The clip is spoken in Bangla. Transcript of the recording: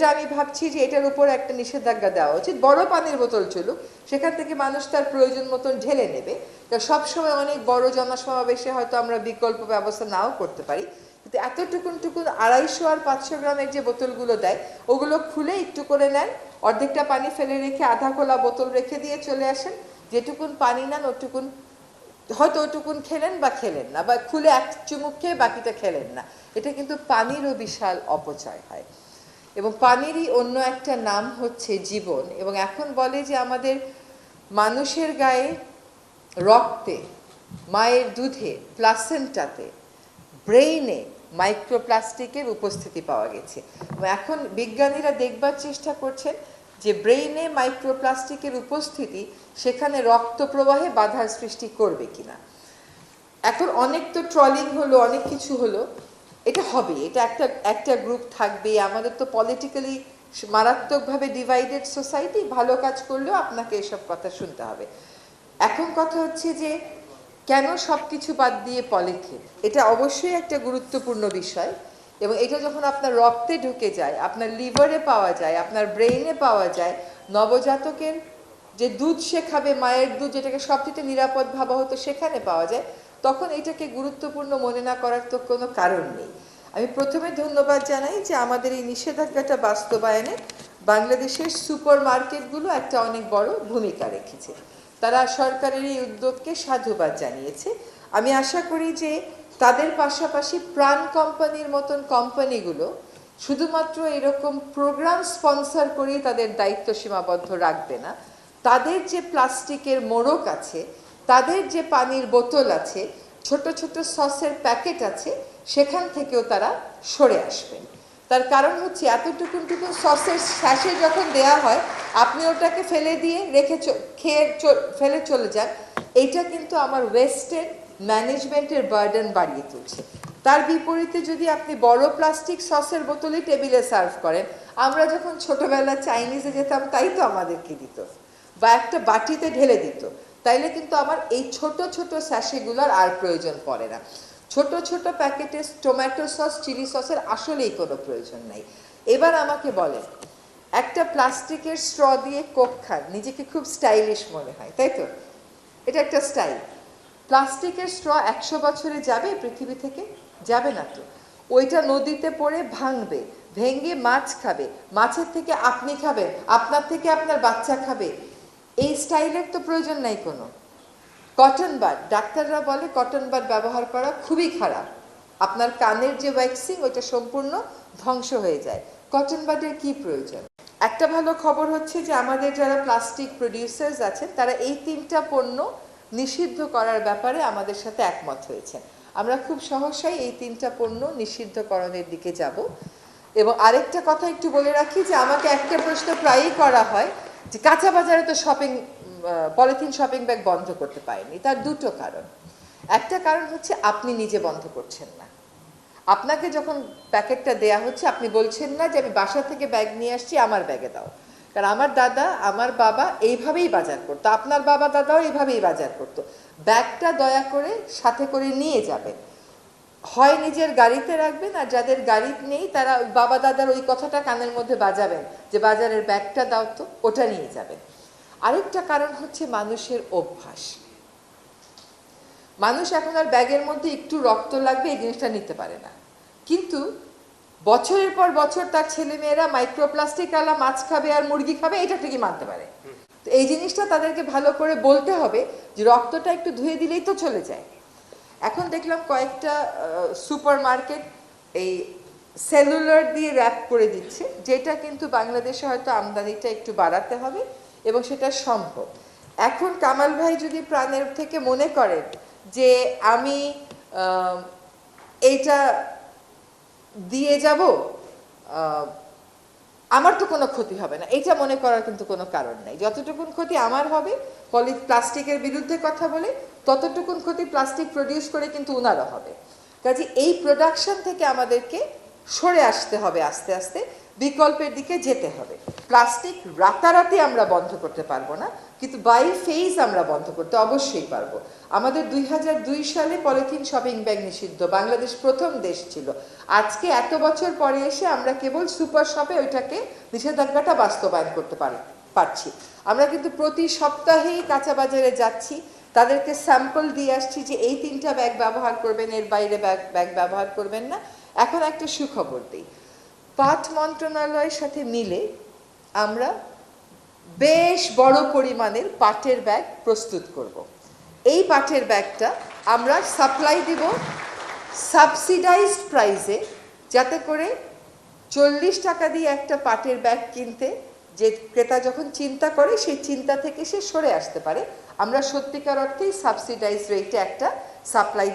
এটা আমি ভাবছি যে এটার উপর একটা নিষেধাজ্ঞা দেওয়া উচিত। বড় পানির বোতল চলুক, সেখান থেকে মানুষ তার প্রয়োজন মতন ঢেলে নেবে। তা সবসময় অনেক বড় জনসমাবেশে হয়তো আমরা বিকল্প ব্যবস্থা নাও করতে পারি। কিন্তু এতটুকুন টুকুন আড়াইশো আর পাঁচশো গ্রামের যে বোতলগুলো দেয়, ওগুলো খুলে একটু করে নেন। অর্ধেকটা পানি ফেলে রেখে আধা খোলা বোতল রেখে দিয়ে চলে আসেন। যেটুকুন পানি নেন, ওটুকুন হয়তো ওটুকুন খেলেন বা খেলেন না, বা খুলে এক চুমুক খেয়ে বাকিটা খেলেন না। এটা কিন্তু পানিরও বিশাল অপচয় হয়। এবং পানিরই অন্য একটা নাম হচ্ছে জীবন। এবং এখন বলে যে আমাদের মানুষের গায়ে রক্তে, মায়ের দুধে প্লাসেন্টাতে ব্রেইনে মাইক্রোপ্লাস্টিকের উপস্থিতি পাওয়া গেছে। এখন বিজ্ঞানীরা দেখবার চেষ্টা করছেন যে ব্রেইনে মাইক্রোপ্লাস্টিকের উপস্থিতি সেখানে রক্ত প্রবাহে বাধার সৃষ্টি করবে কিনা। এখন অনেক তো ট্রলিং হলো, অনেক কিছু হলো এটা হবে, এটা একটা একটা গ্রুপ থাকবে। আমাদের তো পলিটিক্যালি মারাত্মকভাবে ডিভাইডেড সোসাইটি ভালো কাজ করলেও আপনাকে এসব কথা শুনতে হবে। এখন কথা হচ্ছে যে, কেন সব কিছু বাদ দিয়ে পলিথিন? এটা অবশ্যই একটা গুরুত্বপূর্ণ বিষয় এবং এটা যখন আপনার রক্তে ঢুকে যায়, আপনার লিভারে পাওয়া যায়, আপনার ব্রেইনে পাওয়া যায়, নবজাতকের যে দুধ সে খাবে, মায়ের দুধ যেটাকে সবচেয়ে নিরাপদ ভাবা হতো সেখানে পাওয়া যায় তখন এটাকে গুরুত্বপূর্ণ মনে না করার তো কোনো কারণ নেই। আমি প্রথমে ধন্যবাদ জানাই যে আমাদের এই নিষেধাজ্ঞাটা বাস্তবায়নে বাংলাদেশের সুপার মার্কেটগুলো একটা অনেক বড় ভূমিকা রেখেছে। তারা সরকারের এই উদ্যোগকে সাধুবাদ জানিয়েছে। আমি আশা করি যে তাদের পাশাপাশি প্রাণ কোম্পানির মতন কোম্পানিগুলো শুধুমাত্র এরকম প্রোগ্রাম স্পন্সর করেই তাদের দায়িত্ব সীমাবদ্ধ রাখবে না। তাদের যে প্লাস্টিকের মোড়ক আছে তাদের যে পানির বোতল আছে, ছোট ছোট সসের প্যাকেট আছে, সেখান থেকেও তারা সরে আসবেন। তার কারণ হচ্ছে এতটুকুন টুকুন সসের শ্বাসে যখন দেয়া হয়, আপনি ওটাকে ফেলে দিয়ে রেখে খেয়ে ফেলে চলে যান। এইটা কিন্তু আমার ওয়েস্টের ম্যানেজমেন্টের বার্ডেন বাড়িয়ে তুলছে। তার বিপরীতে যদি আপনি বড় প্লাস্টিক সসের বোতলই টেবিলে সার্ভ করেন, আমরা যখন ছোটবেলা চাইনিজে যেতাম, তাই তো আমাদেরকে দিত। বা একটা বাটিতে ঢেলে দিত। তাইলে কিন্তু আমার এই ছোট ছোট স্যাশেগুলোর আর প্রয়োজন পড়ে না। ছোট ছোট প্যাকেটে টমেটো সস চিলি সসের আসলেই কোনো প্রয়োজন নাই। এবার আমাকে বলেন, একটা প্লাস্টিকের স্ট্র দিয়ে কোক খান, নিজেকে খুব স্টাইলিশ মনে হয়, তাই তো? এটা একটা স্টাইল প্লাস্টিকের স্ট্র একশো বছরে যাবে পৃথিবী থেকে? যাবে না তো। ওইটা নদীতে পড়ে ভাঙবে, ভেঙে মাছ খাবে। মাছের থেকে আপনি খাবেন, আপনার থেকে আপনার বাচ্চা খাবে। এই স্টাইলের তো প্রয়োজন নাই কোনো। কটন বাড ডাক্তাররা বলে কটন বাড ব্যবহার করা খুবই খারাপ। আপনার কানের যে ওয়্যাক্সিং ওইটা সম্পূর্ণ ধ্বংস হয়ে যায়। কটন বাডের কি প্রয়োজন? একটা ভালো খবর হচ্ছে যে আমাদের যারা প্লাস্টিক প্রডিউসার্স আছেন, তারা এই তিনটা পণ্য নিষিদ্ধ করার ব্যাপারে আমাদের সাথে একমত হয়েছে আমরা খুব সহসাই এই তিনটা পণ্য নিষিদ্ধকরণের দিকে যাব। এবং আরেকটা কথা একটু বলে রাখি যে আমাকে একটা প্রশ্ন প্রায়ই করা হয় যে কাঁচা বাজারে তো শপিং পলিথিন শপিং ব্যাগ বন্ধ করতে পারেনি। তার দুটো কারণ। একটা কারণ হচ্ছে আপনি নিজে বন্ধ করছেন না। আপনাকে যখন প্যাকেটটা দেয়া হচ্ছে, আপনি বলছেন না যে আমি বাসা থেকে ব্যাগ নিয়ে আসছি, আমার ব্যাগে দাও। কারণ আমার দাদা, আমার বাবা এইভাবেই বাজার করতো। আপনার বাবা দাদাও এইভাবেই বাজার করতো। ব্যাগটা দয়া করে সাথে করে নিয়ে যাবেন। হয় নিজের গাড়িতে রাখবেন আর যাদের গাড়ি নেই তারা বাবা দাদার ওই কথাটা কানের মধ্যে বাজাবেন, যে বাজারের ব্যাগটা দাও তো, ওটা নিয়ে যাবেন। আরেকটা কারণ হচ্ছে মানুষের অভ্যাস। মানুষ এখন আর ব্যাগের মধ্যে একটু রক্ত লাগবে, এই জিনিসটা নিতে পারে না। কিন্তু বছরের পর বছর তার ছেলেমেয়েরা মাইক্রোপ্লাস্টিক আলা মাছ খাবে আর মুরগি খাবে, এটা ঠিকই মানতে পারে। তো এই জিনিসটা তাদেরকে ভালো করে বলতে হবে যে রক্তটা একটু ধুয়ে দিলেই তো চলে যায়। এখন দেখলাম কয়েকটা সুপার মার্কেট এই সেলুলার দিয়ে র্যাপ করে দিচ্ছে, যেটা কিন্তু বাংলাদেশে হয়তো আমদানিটা একটু বাড়াতে হবে এবং সেটা সম্ভব। এখন কামাল ভাই যদি প্রাণের থেকে মনে করেন যে আমি এইটা দিয়ে যাব আমার তো কোনো ক্ষতি হবে না। এটা মনে করার কিন্তু কোনো কারণ নেই। যতটুকুন ক্ষতি আমার হবে পলি প্লাস্টিকের বিরুদ্ধে কথা বলে, ততটুকুন ক্ষতি প্লাস্টিক প্রডিউস করে কিন্তু উনারও হবে। কাজে এই প্রোডাকশন থেকে আমাদেরকে সরে আসতে হবে আস্তে আস্তে, বিকল্পের দিকে যেতে হবে। প্লাস্টিক রাতারাতি আমরা বন্ধ করতে পারব না, কিন্তু বাই ফেজ আমরা বন্ধ করতে অবশ্যই পারব। আমাদের দুই সালে পলিথিন শপিং ব্যাগ নিষিদ্ধ, বাংলাদেশ প্রথম দেশ ছিল। আজকে এত বছর পরে এসে আমরা কেবল সুপার শপে ওইটাকে নিষেধাজ্ঞাটা বাস্তবায়ন করতে পারি, পারছি। আমরা কিন্তু প্রতি সপ্তাহেই কাঁচা বাজারে যাচ্ছি, তাদেরকে স্যাম্পল দিয়ে আসছি যে এই তিনটা ব্যাগ ব্যবহার করবেন, এর বাইরে ব্যাগ ব্যাগ ব্যবহার করবেন না। এখন একটা সুখবর দিই। পাট মন্ত্রণালয়ের সাথে মিলে আমরা বেশ বড় পরিমাণের পাটের ব্যাগ প্রস্তুত করব। এই পাটের ব্যাগটা আমরা সাপ্লাই দিব সাবসিডাইজড প্রাইসে যাতে করে চল্লিশ টাকা দিয়ে একটা পাটের ব্যাগ কিনতে যে ক্রেতা যখন চিন্তা করে, সেই চিন্তা থেকে সে সরে আসতে পারে আমরা সত্যিকার অর্থেই সাবসিডাইজ রেটে একটা সাপ্লাই দিতে